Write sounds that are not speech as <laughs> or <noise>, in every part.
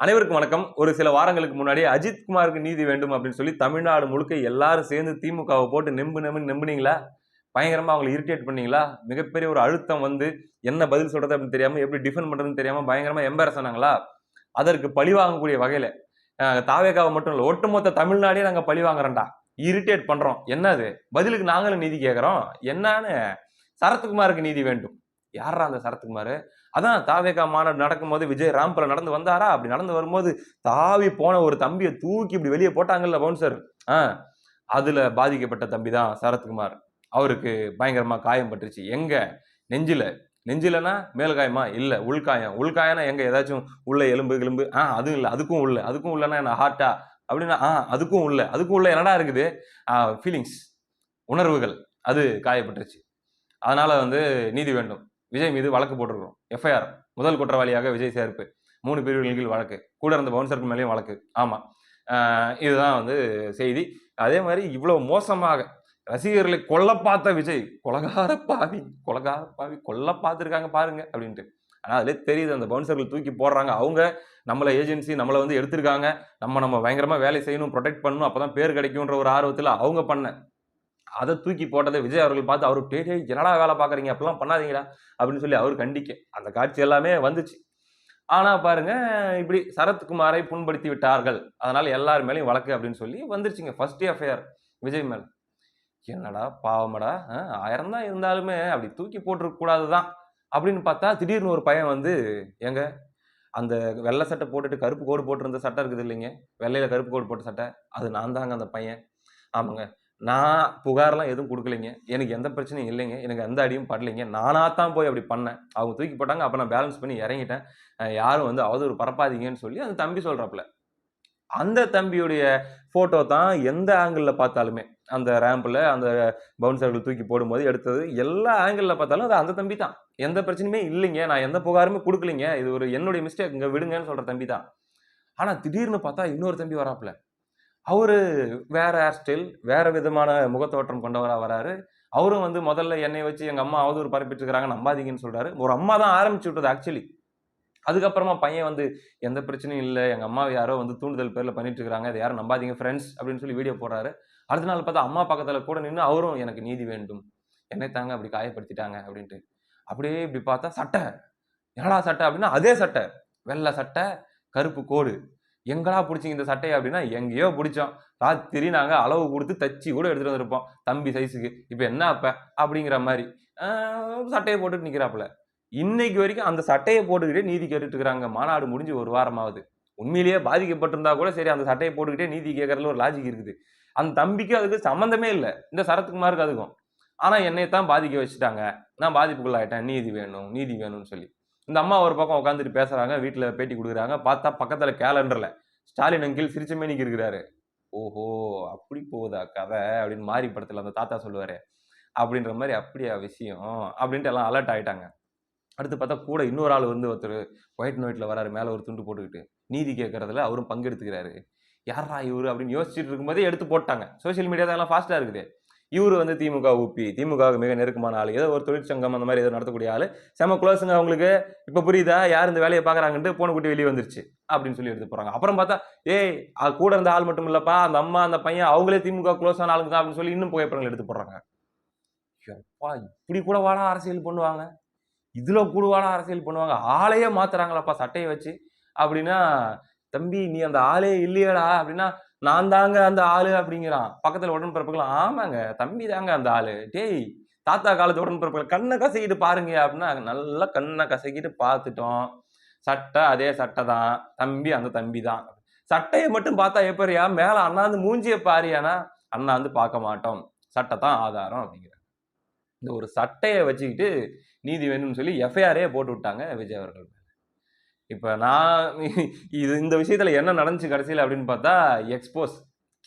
அனைவருக்கும் வணக்கம். ஒரு சில வாரங்களுக்கு முன்னாடி அஜித் குமாருக்கு நீதி வேண்டும் அப்படின்னு சொல்லி தமிழ்நாடு முழுக்க எல்லாரும் சேர்ந்து திமுகவை போட்டு நெம்பு நெம்புன்னு நம்புனீங்களா? பயங்கரமாக அவங்களை இரிட்டேட் பண்ணீங்களா? மிகப்பெரிய ஒரு அழுத்தம் வந்து என்ன பதில் சொல்கிறது அப்படின்னு தெரியாமல் எப்படி டிஃபெண்ட் பண்ணுறதுன்னு தெரியாமல் பயங்கரமாக எம்பரஸ் ஆனாங்களா? அதற்கு பழி வாங்கக்கூடிய வகையில் தாவேகாவை மட்டும் இல்லை ஒட்டுமொத்த தமிழ்நாடே நாங்கள் பழி வாங்குறோம்டா. இரிட்டேட் பண்ணுறோம் என்னது? பதிலுக்கு நாங்களும் நீதி கேட்குறோம் என்னன்னு சரத்குமாருக்கு நீதி வேண்டும். யாரா அந்த சரத்குமார் அதான் தாவேகா மாநாடு நடக்கும்போது விஜய் ராம்பில் நடந்து வந்தாரா? அப்படி நடந்து வரும்போது தாவி போன ஒரு தம்பியை தூக்கி இப்படி வெளியே போட்டாங்கல்ல பவுன்சர் ஆ அதில் பாதிக்கப்பட்ட தம்பி தான் சரத்குமார் அவருக்கு பயங்கரமாக காயம் பட்டுருச்சு. எங்கே? நெஞ்சில். நெஞ்சிலனா மேல் இல்லை உள்காயம் உள்காயம்னா எங்கே? ஏதாச்சும் உள்ள எலும்பு எலும்பு ஆ அதுவும் இல்லை. அதுக்கும் உள்ள. அதுக்கும் உள்ளனா என்ன? ஹார்ட்டா அப்படின்னா ஆ அதுக்கும் உள்ள. அதுக்கும் உள்ள என்னடா இருக்குது? ஃபீலிங்ஸ் உணர்வுகள். அது காயப்பட்டுருச்சு. அதனால் வந்து நீதி வேண்டும். விஜய் மீது வழக்கு போட்டிருக்கிறோம் எஃப்ஐஆர் முதல் குற்றவாளியாக விஜய் சேர்ப்பு. மூணு பிரிவுகளின் கீழ் வழக்கு. கூட இருந்த பவுன்சருக்கு மேலேயும் வழக்கு. ஆமாம் இதுதான் வந்து செய்தி. அதே மாதிரி இவ்வளோ மோசமாக ரசிகர்களை கொல்ல பார்த்த விஜய் கொலகார பாவி கொலகார பாவி கொல்ல பார்த்துருக்காங்க பாருங்க அப்படின்ட்டு. ஆனால் அதிலே தெரியுது அந்த பவுன்சர்கள் தூக்கி போடுறாங்க. அவங்க நம்மளை ஏஜென்சி நம்மளை வந்து எடுத்திருக்காங்க. நம்ம நம்ம பயங்கரமாக வேலை செய்யணும் ப்ரொடெக்ட் பண்ணணும் அப்போ தான் பேர் கிடைக்கும்ன்ற ஒரு ஆர்வத்தில் அவங்க பண்ண அதை தூக்கி போட்டதை விஜய் அவர்கள் பார்த்து அவர் டே டேய் என்னடா வேலை பார்க்குறீங்க? அப்படிலாம் பண்ணாதீங்கடா அப்படின்னு சொல்லி அவர் கண்டிக்க. அந்த காட்சி எல்லாமே வந்துச்சு. ஆனால் பாருங்க இப்படி சரத்குமாரை புண்படுத்தி விட்டார்கள். அதனால் எல்லார் மேலேயும் வழக்கு அப்படின்னு சொல்லி வந்துருச்சுங்க. ஃபர்ஸ்ட் எஃப்ஐஆர் விஜய் மேல். என்னடா பாவமடா ஆயிரம் தான் இருந்தாலுமே அப்படி தூக்கி போட்டிருக்கக்கூடாது கூடாதுதான் அப்படின்னு பார்த்தா திடீர்னு ஒரு பையன் வந்து எங்க அந்த வெள்ளை சட்டை போட்டுட்டு கருப்பு கோடு போட்டிருந்த சட்டை இருக்குது இல்லைங்க? வெள்ளையில் கருப்பு கோடு போட்ட சட்டை அது நான் தாங்க அந்த பையன். ஆமாங்க நான் புகார்லாம் எதுவும் கொடுக்கலைங்க. எனக்கு எந்த பிரச்சனையும் இல்லைங்க. எனக்கு எந்த அடியும் படலைங்க. நானாக தான் போய் அப்படி பண்ணேன். அவங்க தூக்கி போட்டாங்க. அப்போ நான் பேலன்ஸ் பண்ணி இறங்கிட்டேன். யாரும் வந்து அவதூறு பரப்பாதீங்கன்னு சொல்லி அந்த தம்பி சொல்கிறாப்புல அந்த தம்பியுடைய ஃபோட்டோ தான் எந்த ஆங்கிளில் பார்த்தாலுமே அந்த ரேம்பில் அந்த பவுன்சர்கள் தூக்கி போடும்போது எடுத்தது எல்லா ஆங்கிளில் பார்த்தாலும் அது அந்த தம்பி தான். எந்த பிரச்சனையுமே இல்லைங்க. நான் எந்த புகாருமே கொடுக்கலைங்க. இது ஒரு என்னுடைய மிஸ்டேக் இங்கே விடுங்கன்னு சொல்கிற தம்பி தான். ஆனால் திடீர்னு பார்த்தா இன்னொரு தம்பி வராப்புல. அவர் வேறு ஹேர் ஸ்டைல் வேறு விதமான முகத்தோற்றம் கொண்டவராக வராரு. அவரும் வந்து முதல்ல என்னை வச்சு எங்கள் அம்மா அவதூறு ஒரு இருக்காங்க நம்பாதீங்கன்னு சொல்கிறாரு ஒரு அம்மா தான் ஆரம்பிச்சு விட்டது ஆக்சுவலி அதுக்கப்புறமா பையன் வந்து எந்த பிரச்சனையும் இல்லை. எங்கள் அம்மா யாரோ வந்து தூண்டுதல் பேரில் பண்ணிட்டு இருக்காங்க அதை யாரும் நம்பாதீங்க ஃப்ரெண்ட்ஸ் அப்படின்னு சொல்லி வீடியோ போடுறாரு. அடுத்த நாள் பார்த்தா அம்மா பக்கத்தில் கூட நின்று அவரும் எனக்கு நீதி வேண்டும். என்னை தாங்க அப்படி காயப்படுத்திட்டாங்க அப்படின்ட்டு. அப்படியே இப்படி பார்த்தா சட்டை. என்னடா சட்டை அப்படின்னா அதே சட்டை. வெள்ளை சட்டை கருப்பு கோடு. எங்கடா பிடிச்சிங்க இந்த சட்டையை அப்படின்னா எங்கேயோ பிடிச்சோம். ராத்திரி நாங்கள் அளவு கொடுத்து தச்சு கூட எடுத்துகிட்டு வந்திருப்போம். தம்பி சைஸுக்கு இப்போ என்ன அப்போ? அப்படிங்கிற மாதிரி. சட்டையை போட்டுட்டு நிற்கிறாப்புல இன்னைக்கு வரைக்கும் அந்த சட்டையை போட்டுக்கிட்டே நீதி கேட்டுட்டு இருக்கிறாங்க மாநாடு முடிஞ்சு ஒரு வாரமாவது. உண்மையிலேயே பாதிக்கப்பட்டிருந்தா கூட சரி அந்த சட்டையை போட்டுக்கிட்டே நீதி கேட்கறதுல ஒரு லாஜிக் இருக்குது. அந்த தம்பிக்கு அதுக்கு சம்மந்தமே இல்லை. இந்த சரத்குமாருக்கு அதுக்கும். ஆனால் என்னை தான் பாதிக்க வச்சுட்டாங்க. நான் பாதிப்புக்குள்ளாயிட்டேன். நீதி வேணும் நீதி வேணும்னு சொல்லி. இந்த அம்மா ஒரு பக்கம் உட்காந்துட்டு பேசுகிறாங்க வீட்டில் பேட்டி கொடுக்குறாங்க. பார்த்தா பக்கத்தில் கேலண்டரில் ஸ்டாலின் அங்கிள் சிரிச்சமேனிக்கு இருக்கிறாரு. ஓஹோ அப்படி போகுதா கதை? அப்படின்னு மாறி படத்தில் அந்த தாத்தா சொல்லுவார். அப்படின்ற மாதிரி அப்படியா விஷயம்? அப்படின்ட்டு எல்லாம் அலர்ட் ஆயிட்டாங்க. அடுத்து பார்த்தா கூட இன்னொரு ஆள் வந்து ஒருத்தர் ஒயிட் நோட்டில் வராரு மேலே ஒரு துண்டு போட்டுக்கிட்டு. நீதி கேட்குறதுல அவரும் பங்கெடுத்துக்கிறாரு. யாரா இவர்? அப்படின்னு யோசிச்சுட்டு இருக்கும்போதே எடுத்து போட்டாங்க. சோஷியல் மீடியா தான் எல்லாம் ஃபாஸ்ட்டாக இருக்குது. இவர் வந்து திமுக ஊப்பி திமுக மிக நெருக்கமான ஆள். ஏதோ ஒரு தொழிற்சங்கம் அந்த மாதிரி ஏதோ நடத்தக்கூடிய ஆள். செம குளோஸுங்க அவங்களுக்கு. இப்போ புரியுதா? யார் இந்த வேலையை பார்க்குறாங்கன்ட்டு போன குட்டி வெளியே வந்துருச்சு அப்படின்னு சொல்லி எடுத்து போகிறாங்க அப்புறம் பார்த்தா ஏய் அது கூட இருந்த ஆள் மட்டும் இல்லைப்பா. அந்த அம்மா அந்த பையன் அவங்களே திமுக க்ளோஸ் ஆன ஆளுங்க தான் அப்படின்னு சொல்லி இன்னும் புகைப்படங்கள் எடுத்து போடுறாங்க எப்பா இப்படி கூட வாடா அரசியல் பண்ணுவாங்க. இதில் கூட வாடா அரசியல் பண்ணுவாங்க. ஆளையே மாத்துறாங்களாப்பா சட்டையை வச்சு. அப்படின்னா தம்பி நீ அந்த ஆளே இல்லையடா அப்படின்னா நான் தாங்க அந்த ஆளு அப்படிங்கிறான். பக்கத்தில் உடன்பிறப்புகள் ஆமாங்க தம்பி தாங்க அந்த ஆளு. டேய் தாத்தா காலத்து உடன்பிறப்புகள் கண்ணை கசக்கிட்டு பாருங்க அப்படின்னா நல்லா கண்ணை கசக்கிட்டு பார்த்துட்டோம். சட்டை அதே சட்டை தான். தம்பி அந்த தம்பி தான். சட்டையை மட்டும் பார்த்தா எப்படியா? மேலே அண்ணாந்து மூஞ்சியை பாரியானா அண்ணாந்து பார்க்க மாட்டோம். சட்டை தான் ஆதாரம் அப்படிங்கிற இந்த ஒரு சட்டையை வச்சுக்கிட்டு நீதி வேணும்னு சொல்லி எஃப்ஐஆரே போட்டு விட்டாங்க விஜய் அவர்கள். இப்போ நான் <laughs> இது இந்த விஷயத்தில் என்ன நடந்துச்சு கடைசியில் அப்படின்னு பார்த்தா எக்ஸ்போஸ்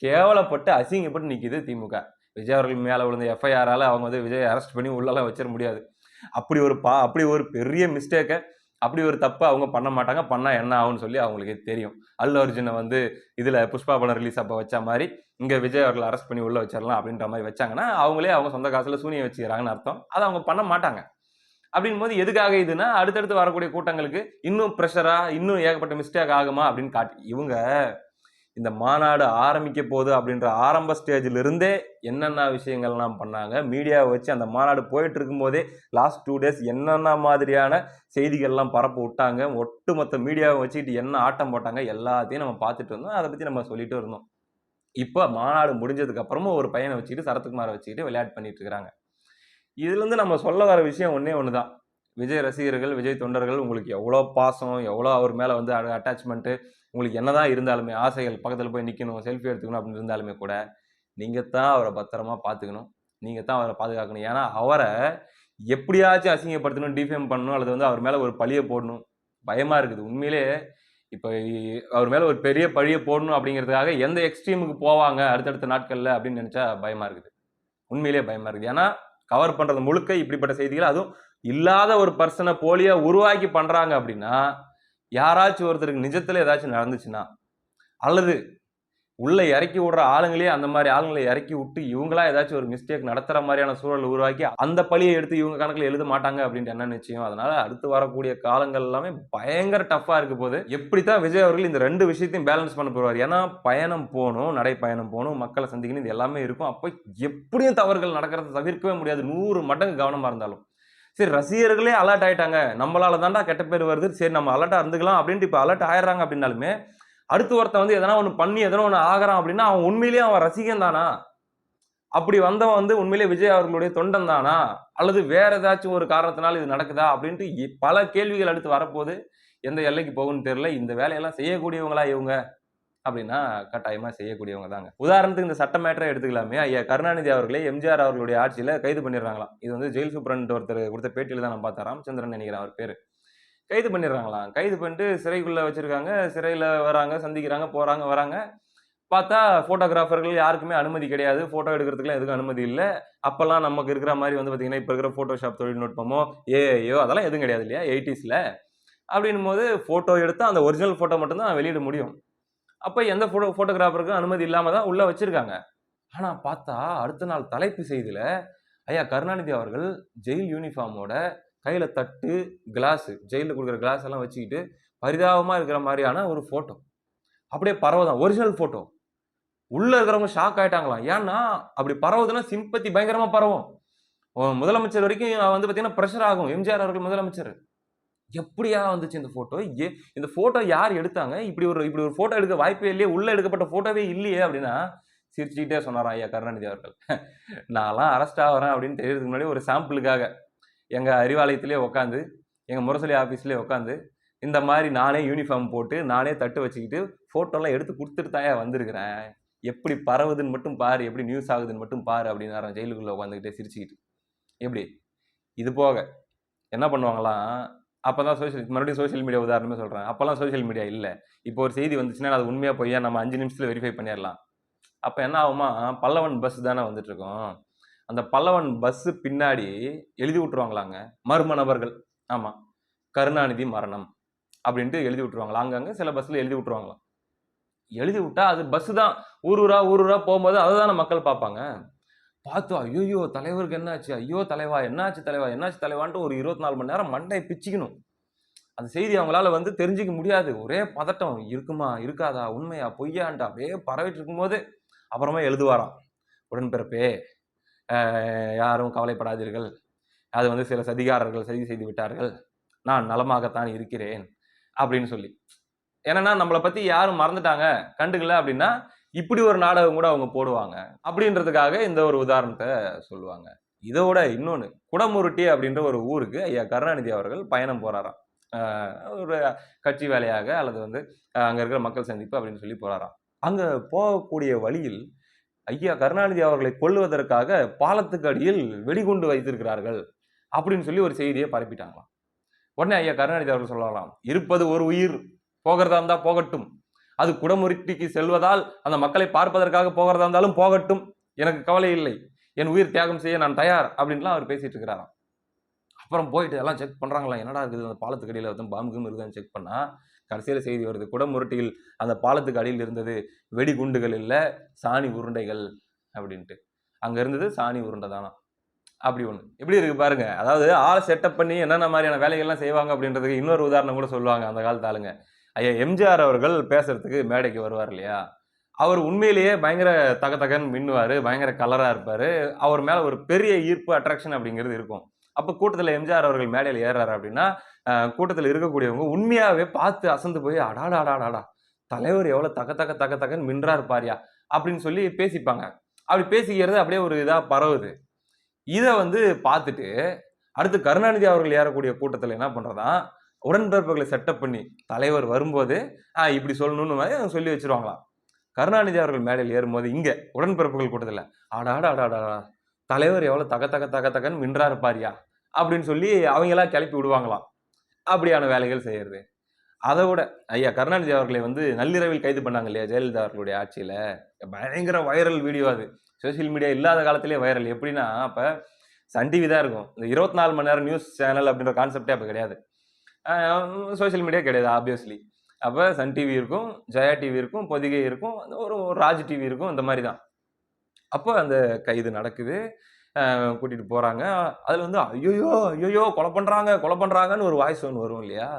கேவலப்பட்டு அசிங்கப்பட்டு நிற்கிது திமுக. விஜய் அவர்கள் மேலே விழுந்த எஃப்ஐஆரால் அவங்க வந்து விஜய் அரெஸ்ட் பண்ணி உள்ளலாம் வச்சிட முடியாது. அப்படி ஒரு பா அப்படி ஒரு பெரிய மிஸ்டேக்கை அப்படி ஒரு தப்பு அவங்க பண்ண மாட்டாங்க. பண்ணால் என்ன ஆகும்னு சொல்லி அவங்களுக்கு தெரியும். அல்லு அர்ஜுனை வந்து இதில் புஷ்பா படம் ரிலீஸ் அப்போ வச்ச மாதிரி இங்கே விஜய் அவர்கள் அரெஸ்ட் பண்ணி உள்ளே வச்சிடலாம் அப்படின்ற மாதிரி வச்சாங்கன்னா அவங்களே அவங்க சொந்த காசில் சூனியை வச்சுக்கிறாங்கன்னு அர்த்தம். அதை அவங்க பண்ண மாட்டாங்க. அப்படின் போது எதுக்காக இதுன்னா அடுத்தடுத்து வரக்கூடிய கூட்டங்களுக்கு இன்னும் ப்ரெஷராக இன்னும் ஏகப்பட்ட மிஸ்டேக் ஆகுமா அப்படின்னு காட்டி இவங்க இந்த மாநாடு ஆரம்பிக்க போகுது அப்படின்ற ஆரம்ப ஸ்டேஜில் இருந்தே என்னென்ன விஷயங்கள்லாம் பண்ணாங்க மீடியாவை வச்சு அந்த மாநாடு போயிட்டு இருக்கும்போதே லாஸ்ட் டூ டேஸ் என்னென்ன மாதிரியான செய்திகள்லாம் பரப்ப விட்டாங்க ஒட்டுமொத்த மீடியாவை வச்சுக்கிட்டு என்ன ஆட்டம் போட்டாங்க எல்லாத்தையும் நம்ம பார்த்துட்டு இருந்தோம். அதை பற்றி நம்ம சொல்லிட்டு இருந்தோம். இப்போ மாநாடு முடிஞ்சதுக்கப்புறமும் ஒரு பையனை வச்சுக்கிட்டு சரத்குமாரை வச்சுக்கிட்டு விளையாட்டு பண்ணிட்டு இருக்கிறாங்க. இதுலேருந்து நம்ம சொல்ல வர விஷயம் ஒன்றே ஒன்று தான் விஜய் ரசிகர்கள் விஜய் தொண்டர்கள் உங்களுக்கு எவ்வளோ பாசம் எவ்வளோ அவர் மேலே வந்து அட்டாச்மெண்ட்டு உங்களுக்கு என்னதான் இருந்தாலுமே ஆசைகள் பக்கத்தில் போய் நிற்கணும் செல்ஃபி எடுத்துக்கணும் அப்படின்னு இருந்தாலுமே கூட நீங்கள் தான் அவரை பத்திரமா பார்த்துக்கணும். நீங்கள் தான் அவரை பாதுகாக்கணும். ஏன்னா அவரை எப்படியாச்சும் அசிங்கப்படுத்தணும் டிஃபேம் பண்ணணும் அல்லது வந்து அவர் மேலே ஒரு பழியை போடணும். பயமாக இருக்குது. உண்மையிலே இப்போ அவர் மேலே ஒரு பெரிய பழியை போடணும் அப்படிங்கிறதுக்காக எந்த எக்ஸ்ட்ரீமுக்கு போவாங்க அடுத்தடுத்த நாட்களில் அப்படின்னு நினச்சா பயமாக இருக்குது. உண்மையிலேயே பயமாக இருக்குது. ஏன்னா கவர் பண்ணுறது முழுக்க இப்படிப்பட்ட செய்திகள் அதுவும் இல்லாத ஒரு பர்சனை போலியா உருவாக்கி பண்ணுறாங்க அப்படின்னா யாராச்சும் ஒருத்தருக்கு நிஜத்தில் ஏதாச்சும் நடந்துச்சுன்னா அல்லது உள்ளே இறக்கி விடுற ஆளுங்களே அந்த மாதிரி ஆளுங்களை இறக்கி விட்டு இவங்களா ஏதாச்சும் ஒரு மிஸ்டேக் நடத்துற மாதிரியான சூழல் உருவாக்கி அந்த பழியை எடுத்து இவங்க கணக்கில் எழுத மாட்டாங்க அப்படின்ட்டு என்ன நிச்சயம்? அதனால அடுத்து வரக்கூடிய காலங்கள் எல்லாமே பயங்கர டஃப்பாக இருக்க போது எப்படித்தான் விஜய் அவர்கள் இந்த ரெண்டு விஷயத்தையும் பேலன்ஸ் பண்ண போவார் ஏன்னா பயணம் போகணும் நடைப்பயணம் போகணும் மக்களை சந்திக்கணும் இது எல்லாமே இருக்கும். அப்போ எப்படியும் தவறுகள் நடக்கிறத தவிர்க்கவே முடியாது. நூறு மடங்கு கவனமாக இருந்தாலும். சரி ரசிகர்களே அலர்ட் ஆயிட்டாங்க. நம்மளால தாண்டா கெட்ட பேர் வருது. சரி நம்ம அலர்ட்டாக இருந்துக்கலாம் அப்படின்ட்டு இப்போ அலர்ட் ஆயிடுறாங்க அப்படின்னாலுமே அடுத்து ஒருத்தன் வந்து எதனா ஒன்று பண்ணி எதனா ஒன்று ஆகிறான் அப்படின்னா அவன் உண்மையிலேயே அவன் ரசிகன் தானா? அப்படி வந்தவன் வந்து உண்மையிலே விஜய் அவர்களுடைய தொண்டன் தானா? அல்லது வேற ஏதாச்சும் ஒரு காரணத்தினால இது நடக்குதா? அப்படின்ட்டு இ- பல கேள்விகள் அடுத்து வரப்போகுது. எந்த எல்லைக்கு போகும்னு தெரியல. இந்த வேலையெல்லாம் செய்யக்கூடியவங்களா இவங்க? அப்படின்னா கட்டாயமாக செய்யக்கூடியவங்க தாங்க. உதாரணத்துக்கு இந்த சட்ட மேட்டரை எடுத்துக்கலாமே. ஐயா கருணாநிதி அவர்களே எம்ஜிஆர் அவர்களுடைய ஆட்சியில் கைது பண்ணிடுறாங்களாம். இது வந்து ஜெயில் சூப்பரண்ட் ஒருத்தர் கொடுத்த பேட்டியில் தான் நான் பார்த்தேன் ராமச்சந்திரன் நினைக்கிறேன் அவர் பேர். கைது பண்ணிடுறாங்களாம். கைது பண்ணிட்டு சிறைக்குள்ளே வச்சுருக்காங்க. சிறையில் வராங்க சந்திக்கிறாங்க போகிறாங்க வராங்க. பார்த்தா ஃபோட்டோகிராஃபர்கள் யாருக்குமே அனுமதி கிடையாது. ஃபோட்டோ எடுக்கிறதுக்குலாம் எதுக்கும் அனுமதி இல்லை. அப்போல்லாம் நமக்கு இருக்கிற மாதிரி வந்து பார்த்திங்கன்னா இப்போ இருக்கிற ஃபோட்டோஷாப் தொழில்நுட்பமோ ஏஐயோ அதெல்லாம் எதுவும் கிடையாது இல்லையா? எயிட்டிஸில். அப்படின்னும் போது ஃபோட்டோ எடுத்தால் அந்த ஒரிஜினல் ஃபோட்டோ மட்டும்தான் வெளியிட முடியும். அப்போ எந்த ஃபோட்டோ ஃபோட்டோகிராஃபருக்கும் அனுமதி இல்லாமல் தான் உள்ளே வச்சுருக்காங்க. ஆனால் பார்த்தா அடுத்த நாள் தலைப்பு செய்தியில் ஐயா கருணாநிதி அவர்கள் ஜெயில் யூனிஃபார்மோட கையில் தட்டு கிளாஸு ஜெயிலில் கொடுக்குற கிளாஸ் எல்லாம் வச்சுக்கிட்டு பரிதாபமாக இருக்கிற மாதிரியான ஒரு ஃபோட்டோ அப்படியே பரவதான் ஒரிஜினல் ஃபோட்டோ உள்ளே இருக்கிறவங்க ஷாக் ஆகிட்டாங்களாம் ஏன்னா அப்படி பரவுதுன்னா சிம்பத்தி பயங்கரமாக பரவும். முதலமைச்சர் வரைக்கும் வந்து பார்த்தீங்கன்னா ப்ரெஷர் ஆகும். எம்ஜிஆர் அவர்கள் முதலமைச்சர். எப்படியா வந்துச்சு இந்த ஃபோட்டோ ஏ இந்த ஃபோட்டோ யார் எடுத்தாங்க? இப்படி ஒரு இப்படி ஒரு ஃபோட்டோ எடுக்க வாய்ப்பே இல்லையே. உள்ளே எடுக்கப்பட்ட ஃபோட்டோவே இல்லையே அப்படின்னா சிரிச்சுக்கிட்டே சொன்னாராம் ஐயா கருணாநிதி அவர்கள். <laughs> நான்லாம் அரெஸ்ட் ஆகிறேன் அப்படின்னு தெரியறதுக்கு முன்னாடி ஒரு சாம்பிளுக்காக எங்கள் அறிவாலயத்திலே உட்காந்து எங்கள் முரசொலி ஆஃபீஸ்லேயே உட்காந்து இந்த மாதிரி நானே யூனிஃபார்ம் போட்டு நானே தட்டு வச்சுக்கிட்டு ஃபோட்டோலாம் எடுத்து கொடுத்துட்டு தாயா வந்திருக்கிறேன். எப்படி பரவுதுன்னு மட்டும் பாரு எப்படி நியூஸ் ஆகுதுன்னு மட்டும் பாரு அப்படின்னு ஜெயிலுக்குள்ளே உட்காந்துக்கிட்டே சிரிச்சுக்கிட்டு. எப்படி? இது போக என்ன பண்ணுவாங்களாம்? அப்பதான் சோஷியல் மறுபடியும் சோஷியல் மீடியா உதாரணமே சொல்கிறேன் அப்போல்லாம் சோஷியல் மீடியா இல்லை. இப்போ ஒரு செய்தி வந்துச்சுன்னா அது உண்மையாக பொய்யா நம்ம அஞ்சு நிமிஷத்தில் வெரிஃபை பண்ணிடலாம். அப்போ என்ன ஆகுமா? பல்லவன் பஸ் தானே வந்துட்டுருக்கோம். அந்த பல்லவன் பஸ்ஸு பின்னாடி எழுதி விட்ருவாங்களாங்க மர்ம நபர்கள் ஆமாம் கருணாநிதி மரணம் அப்படின்ட்டு எழுதி விட்ருவாங்களா அங்கங்கே சில பஸ்ஸில் எழுதி விட்ருவாங்களாம் எழுதி விட்டா அது பஸ்ஸு தான். ஊர் ஊரா ஊர் ஊரா போகும்போது அதை தானே மக்கள் பார்ப்பாங்க. பார்த்து ஐயோ தலைவருக்கு என்னாச்சு? ஐயோ தலைவா என்னாச்சு தலைவா என்னாச்சு தலைவான்ட்டு ஒரு இருபத்தி நாலு மணி நேரம் மண்டையை பிச்சுக்கணும். அந்த செய்தி அவங்களால வந்து தெரிஞ்சுக்க முடியாது. ஒரே பதட்டம். இருக்குமா? இருக்காதா? உண்மையா? பொய்யான்ட்டு? அப்படியே பரவிட்டு இருக்கும்போது அப்புறமா எழுதுவாராம். உடன்பிறப்பே யாரும் கவலைப்படாதீர்கள். அது வந்து சில சதிகாரர்கள் சதி செய்து விட்டார்கள். நான் நலமாகத்தான் இருக்கிறேன் அப்படின்னு சொல்லி. ஏன்னா நம்மளை பத்தி யாரும் மறந்துட்டாங்க கண்டுக்கல அப்படின்னா இப்படி ஒரு நாடகம் கூட அவங்க போடுவாங்க அப்படின்றதுக்காக இந்த ஒரு உதாரணத்தை சொல்லுவாங்க. இதோட இன்னொன்று குடமுருட்டி அப்படின்ற ஒரு ஊருக்கு ஐயா கருணாநிதி அவர்கள் பயணம் போறாராம். ஒரு கட்சி வேலையாக அல்லது வந்து அங்கே இருக்கிற மக்கள் சந்திப்பு அப்படின்னு சொல்லி போறாராம். அங்கே போகக்கூடிய வழியில் ஐயா கருணாநிதி அவர்களை கொல்லுவதற்காக பாலத்துக்கு அடியில் வெடிகுண்டு வைத்திருக்கிறார்கள் அப்படின்னு சொல்லி ஒரு செய்தியை பரப்பிட்டாங்களாம். உடனே ஐயா கருணாநிதி அவர்கள் சொல்லலாம் இருப்பது ஒரு உயிர் போகிறதா இருந்தால் போகட்டும். அது குடமுருட்டிக்கு செல்வதால் அந்த மக்களை பார்ப்பதற்காக போகிறதா இருந்தாலும் போகட்டும். எனக்கு கவலை இல்லை. என் உயிர் தியாகம் செய்ய நான் தயார் அப்படின்லாம் அவர் பேசிட்டு இருக்கிறாராம். அப்புறம் போயிட்டு எல்லாம் செக் பண்ணுறாங்களா என்னடா இருக்குது? அந்த பாலத்துக்கு அடியில் வந்து பாம்பு இருக்குதுன்னு செக் பண்ணால் கடைசியில் செய்தி வருது குடமுருட்டியில் அந்த பாலத்துக்கு அடியில் இருந்தது வெடிகுண்டுகள் இல்லை சாணி உருண்டைகள் அப்படின்ட்டு. அங்கே இருந்தது சாணி உருண்டை தானா? அப்படி ஒன்று எப்படி இருக்குது பாருங்கள் அதாவது ஆள் செட்டப் பண்ணி என்னென்ன மாதிரியான வேலைகள்லாம் செய்வாங்க அப்படின்றதுக்கு இன்னொரு உதாரணம் கூட சொல்லுவாங்க அந்த காலத்து ஆளுங்க. ஐயா எம்ஜிஆர் அவர்கள் பேசுறதுக்கு மேடைக்கு வருவார் இல்லையா? அவர் உண்மையிலேயே பயங்கர தக மின்னுவார் பயங்கர கலராக இருப்பார். அவர் மேலே ஒரு பெரிய ஈர்ப்பு அட்ராக்ஷன் அப்படிங்கிறது இருக்கும். அப்போ கூட்டத்தில் எம்ஜிஆர் அவர்கள் மேடையில் ஏறாரு அப்படின்னா கூட்டத்தில் இருக்கக்கூடியவங்க உண்மையாகவே பார்த்து அசந்து போய் அடாடா அடாடாடா தலைவர் எவ்வளோ தக்க தக்க தக்க தக்கன்னு மின்றார் பாரியா அப்படின்னு சொல்லி பேசிப்பாங்க. அப்படி பேசிக்கிறது அப்படியே ஒரு இதாக பரவுது. இதை வந்து பார்த்துட்டு அடுத்து கருணாநிதி அவர்கள் ஏறக்கூடிய கூட்டத்தில் என்ன பண்ணுறதான் உடன்பிறப்புகளை செட்டப் பண்ணி தலைவர் வரும்போது இப்படி சொல்லணும்னு மாதிரி அவங்க சொல்லி வச்சிருவாங்களாம். கருணாநிதி அவர்கள் மேடையில் ஏறும்போது இங்கே உடன்பிறப்புகள் கூட்டத்தில் ஆடாடா ஆடாடா தலைவர் எவ்வளோ தக தக தக தகன்னு மின்றாரு பாரியா அப்படின்னு சொல்லி அவங்களா கிளப்பி விடுவாங்களாம். அப்படியான வேலைகள் செய்கிறது அதை விட ஐயா கருணாநிதி அவர்களை வந்து நள்ளிரவில் கைது பண்ணாங்க இல்லையா ஜெயலலிதா அவர்களுடைய ஆட்சியில்? பயங்கர வைரல் வீடியோ அது. சோஷியல் மீடியா இல்லாத காலத்திலே வைரல் எப்படின்னா அப்போ சன் டிவி தான் இருக்கும். இந்த இருபத்தி நாலு மணி நேரம் நியூஸ் சேனல் அப்படின்ற கான்செப்டே அப்போ கிடையாது. சோஷியல் மீடியா கிடையாது ஆப்வியஸ்லி அப்போ சன் டிவி இருக்கும் ஜெயா டிவி இருக்கும் பொதிகை இருக்கும் அந்த ஒரு ஒரு ராஜ் டிவி இருக்கும் இந்த மாதிரி தான். அப்போ அந்த கைது நடக்குது. கூட்டிகிட்டு போகிறாங்க அதில் வந்து ஐயோயோ ஐயோயோ கொலை பண்ணுறாங்க கொலை பண்ணுறாங்கன்னு ஒரு வாய்ஸ் ஒன்று வரும் இல்லையா?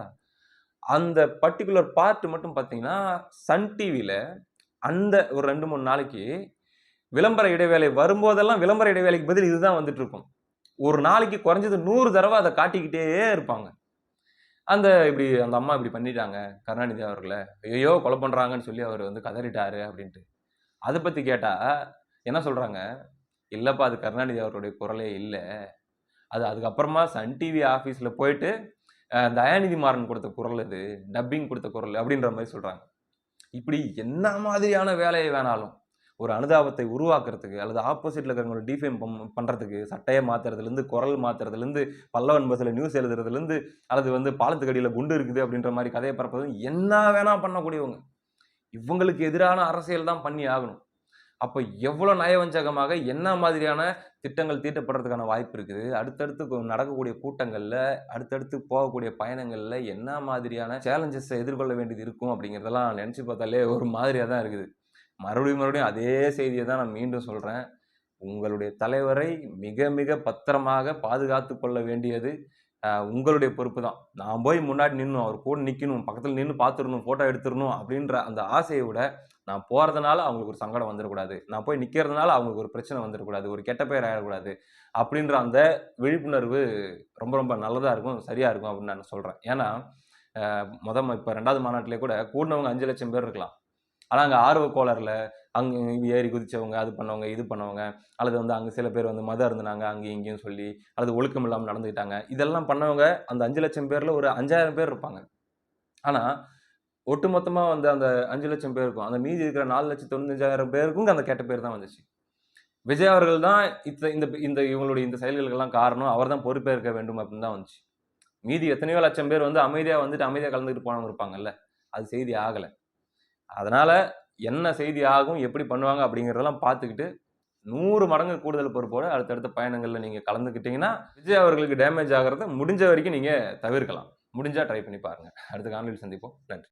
அந்த பர்டிகுலர் பார்ட் மட்டும் பார்த்தீங்கன்னா சன் டிவியில் அந்த ஒரு ரெண்டு மூணு நாளைக்கு விளம்பர இடைவேளை வரும்போதெல்லாம் விளம்பர இடைவேளைக்கு பதில் இதுதான் வந்துட்டு இருக்கும் ஒரு நாளைக்கு குறைஞ்சது நூறு தடவை அதை காட்டிக்கிட்டே இருப்பாங்க. அந்த இப்படி அந்த அம்மா இப்படி பண்ணிட்டாங்க கருணாநிதி அவர்களை. ஐயோ கொலை பண்ணுறாங்கன்னு சொல்லி அவர் வந்து கதறிட்டாரு அப்படின்ட்டு. அதை பற்றி கேட்டால் என்ன சொல்கிறாங்க இல்லைப்பா அது கருணாநிதி அவர்களுடைய குரலே இல்லை. அது அதுக்கப்புறமா சன் டிவி ஆஃபீஸில் போயிட்டு தயாநிதி மாறன் கொடுத்த குரல் இது டப்பிங் கொடுத்த குரல் அப்படின்ற மாதிரி சொல்கிறாங்க இப்படி என்ன மாதிரியான வேலையை வேணாலும் ஒரு அனுதாபத்தை உருவாக்குறதுக்கு அல்லது ஆப்போசிட்டில் இருக்கிறவங்களோட டிஃபேம் பண்ணுறதுக்கு சட்டையை மாற்றுறதுலேருந்து குரல் மாற்றுறதுலேருந்து பல்லவன் பஸ்ஸில் நியூஸ் எழுதுறதுலேருந்து அல்லது வந்து பாலத்துக்கு அடியில் குண்டு இருக்குது அப்படின்ற மாதிரி கதையை பரப்புறது என்ன வேணால் பண்ணக்கூடியவங்க. இவங்களுக்கு எதிரான அரசியல் தான் பண்ணி ஆகணும். அப்போ எவ்வளோ நயவஞ்சகமாக என்ன மாதிரியான திட்டங்கள் தீட்டப்படுறதுக்கான வாய்ப்பு இருக்குது? அடுத்தடுத்து நடக்கக்கூடிய கூட்டங்களில் அடுத்தடுத்து போகக்கூடிய பயணங்களில் என்ன மாதிரியான சேலஞ்சஸை எதிர்கொள்ள வேண்டியது இருக்கும் அப்படிங்கிறதெல்லாம் நினச்சி பார்த்தாலே ஒரு மாதிரியாக தான் இருக்குது. மறுபடியும் மறுபடியும் அதே செய்தியை தான் நான் மீண்டும் சொல்கிறேன் உங்களுடைய தலைவரை மிக மிக பத்திரமாக பாதுகாத்து கொள்ள வேண்டியது உங்களுடைய பொறுப்பு தான். நான் போய் முன்னாடி நின்று அவர் கூட நிற்கணும் பக்கத்தில் நின்று பார்த்துடணும் ஃபோட்டோ எடுத்துடணும் அப்படின்ற அந்த ஆசையை விட நான் போகிறதுனால அவங்களுக்கு ஒரு சங்கடம் வந்துடக்கூடாது. நான் போய் நிற்கிறதுனால அவங்களுக்கு ஒரு பிரச்சனை வந்துடக்கூடாது. ஒரு கெட்ட பேர் ஆகிடக்கூடாது அப்படின்ற அந்த விழிப்புணர்வு ரொம்ப ரொம்ப நல்லதாக இருக்கும் சரியாக இருக்கும் அப்படின்னு நான் சொல்கிறேன் ஏன்னா மொதல் முத இப்போ ரெண்டாவது மாநாட்டிலே கூட கூடினவங்க அஞ்சு லட்சம் பேர் இருக்கலாம். ஆனால் அங்கே ஆர்வ கோளாறுல அங்கே ஏறி குதிச்சவங்க அது பண்ணவங்க இது பண்ணவங்க அல்லது வந்து அங்கே சில பேர் வந்து மதம் இருந்தினாங்க அங்கேயும் இங்கேயும் சொல்லி அல்லது ஒழுக்கம் இல்லாமல் நடந்துக்கிட்டாங்க. இதெல்லாம் பண்ணவங்க அந்த அஞ்சு லட்சம் பேரில் ஒரு அஞ்சாயிரம் பேர் இருப்பாங்க. ஆனால் ஒட்டுமொத்தமாக வந்து அந்த அஞ்சு லட்சம் பேருக்கும் அந்த மீதி இருக்கிற நாலு லட்சம் தொண்ணூத்தஞ்சாயிரம் பேருக்கும் அந்த கெட்ட பேர் தான் வந்துச்சு. விஜய் அவர்கள் தான் இத்த இந்த இந்த இவங்களுடைய இந்த செயல்களுக்கெல்லாம் காரணம். அவர் தான் இருக்க வேண்டும் அப்படின்னு தான் வந்துச்சு. மீதி எத்தனையோ லட்சம் பேர் வந்து அமைதியாக வந்துட்டு அமைதியாக கலந்துட்டு போனவங்க இருப்பாங்கல்ல அது செய்தி ஆகலை. அதனால் என்ன செய்தி ஆகும் எப்படி பண்ணுவாங்க அப்படிங்கிறதெல்லாம் பார்த்துக்கிட்டு நூறு மடங்கு கூடுதல் பொறுப்போடு அடுத்தடுத்த பயணங்களில் நீங்கள் கலந்துக்கிட்டீங்கன்னா விஜய் அவர்களுக்கு டேமேஜ் ஆகிறத முடிஞ்ச வரைக்கும் நீங்கள் தவிர்க்கலாம். முடிஞ்சால் ட்ரை பண்ணி பாருங்க. அடுத்த காணொலியில் சந்திப்போம். நன்றி.